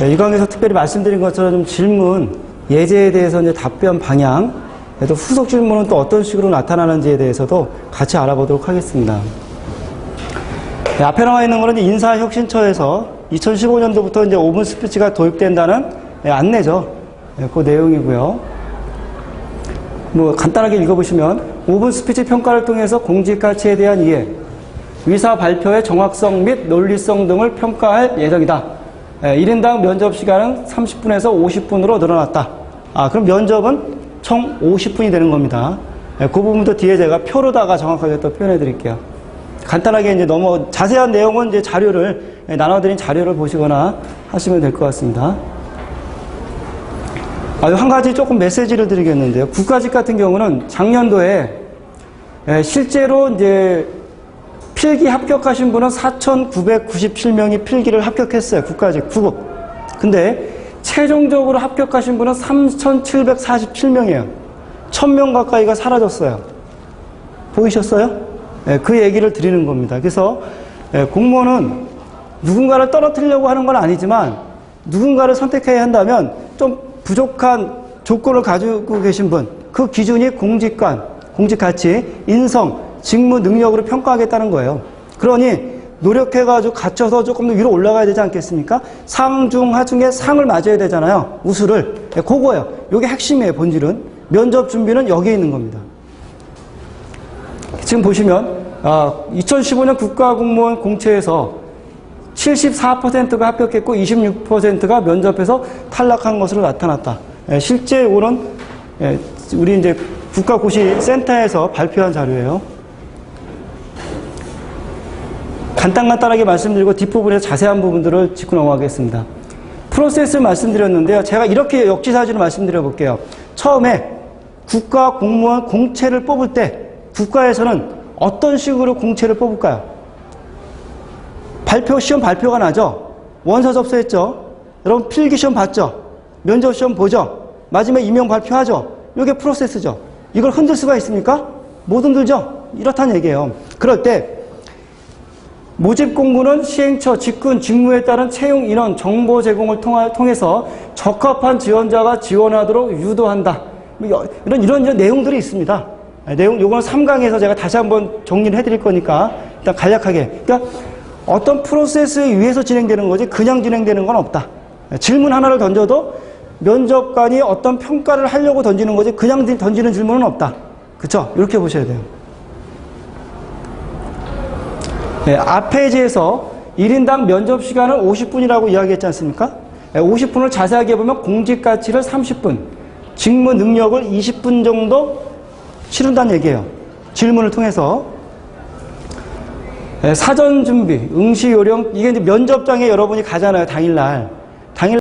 네, 이 강에서 특별히 말씀드린 것처럼 좀 질문, 예제에 대해서 이제 답변 방향, 또 후속 질문은 또 어떤 식으로 나타나는지에 대해서도 같이 알아보도록 하겠습니다. 네, 앞에 나와 있는 거는 인사혁신처에서 2015년도부터 이제 5분 스피치가 도입된다는 네, 안내죠. 네, 그 내용이고요. 뭐 간단하게 읽어보시면 5분 스피치 평가를 통해서 공직 가치에 대한 이해, 의사 발표의 정확성 및 논리성 등을 평가할 예정이다. 예, 1인당 면접 시간은 30분에서 50분으로 늘어났다. 아, 그럼 면접은 총 50분이 되는 겁니다. 예, 그 부분도 뒤에 제가 표로다가 정확하게 또 표현해 드릴게요. 간단하게 이제 너무 자세한 내용은 이제 자료를, 예, 나눠드린 자료를 보시거나 하시면 될 것 같습니다. 아, 한 가지 조금 메시지를 드리겠는데요. 국가직 같은 경우는 작년도에 예, 실제로 이제 필기 합격하신 분은 4,997명이 필기를 합격했어요. 국가직 9급. 근데 최종적으로 합격하신 분은 3,747명이에요. 1,000명 가까이가 사라졌어요. 보이셨어요? 예, 그 얘기를 드리는 겁니다. 그래서 예, 공무원은 누군가를 떨어뜨리려고 하는 건 아니지만 누군가를 선택해야 한다면 좀 부족한 조건을 가지고 계신 분, 그 기준이 공직관, 공직 가치, 인성, 직무 능력으로 평가하겠다는 거예요. 그러니 노력해가지고 갖춰서 조금 더 위로 올라가야 되지 않겠습니까? 상, 중, 하 중에 상을 맞아야 되잖아요. 우수를. 네, 그거예요. 이게 핵심이에요, 본질은. 면접 준비는 여기에 있는 겁니다. 지금 보시면, 아, 2015년 국가공무원 공채에서 74%가 합격했고 26%가 면접에서 탈락한 것으로 나타났다. 예, 실제로는 예, 우리 이제 국가고시센터에서 발표한 자료예요. 간단간단하게 말씀드리고 뒷부분에서 자세한 부분들을 짚고 넘어가겠습니다. 프로세스를 말씀드렸는데요. 제가 이렇게 역지사지로 말씀드려 볼게요. 처음에 국가 공무원 공채를 뽑을 때 국가에서는 어떤 식으로 공채를 뽑을까요? 발표, 시험 발표가 나죠? 원서 접수했죠? 여러분 필기 시험 봤죠? 면접 시험 보죠? 마지막에 임용 발표하죠? 이게 프로세스죠. 이걸 흔들 수가 있습니까? 못 흔들죠? 이렇다는 얘기예요. 그럴 때 모집 공고는 시행처, 직군, 직무에 따른 채용 인원, 정보 제공을 통해서 적합한 지원자가 지원하도록 유도한다. 뭐 이런, 이런, 이런 내용들이 있습니다. 내용, 요거는 3강에서 제가 다시 한번 정리를 해드릴 거니까 일단 간략하게. 그러니까 어떤 프로세스에 의해서 진행되는 거지 그냥 진행되는 건 없다. 질문 하나를 던져도 면접관이 어떤 평가를 하려고 던지는 거지 그냥 던지는 질문은 없다. 그쵸? 이렇게 보셔야 돼요. 네, 앞 페이지에서 1인당 면접 시간을 50분이라고 이야기했지 않습니까? 50분을 자세하게 보면 공직 가치를 30분, 직무 능력을 20분 정도 치른다는 얘기예요. 질문을 통해서. 네, 사전 준비, 응시 요령, 이게 이제 면접장에 여러분이 가잖아요, 당일날.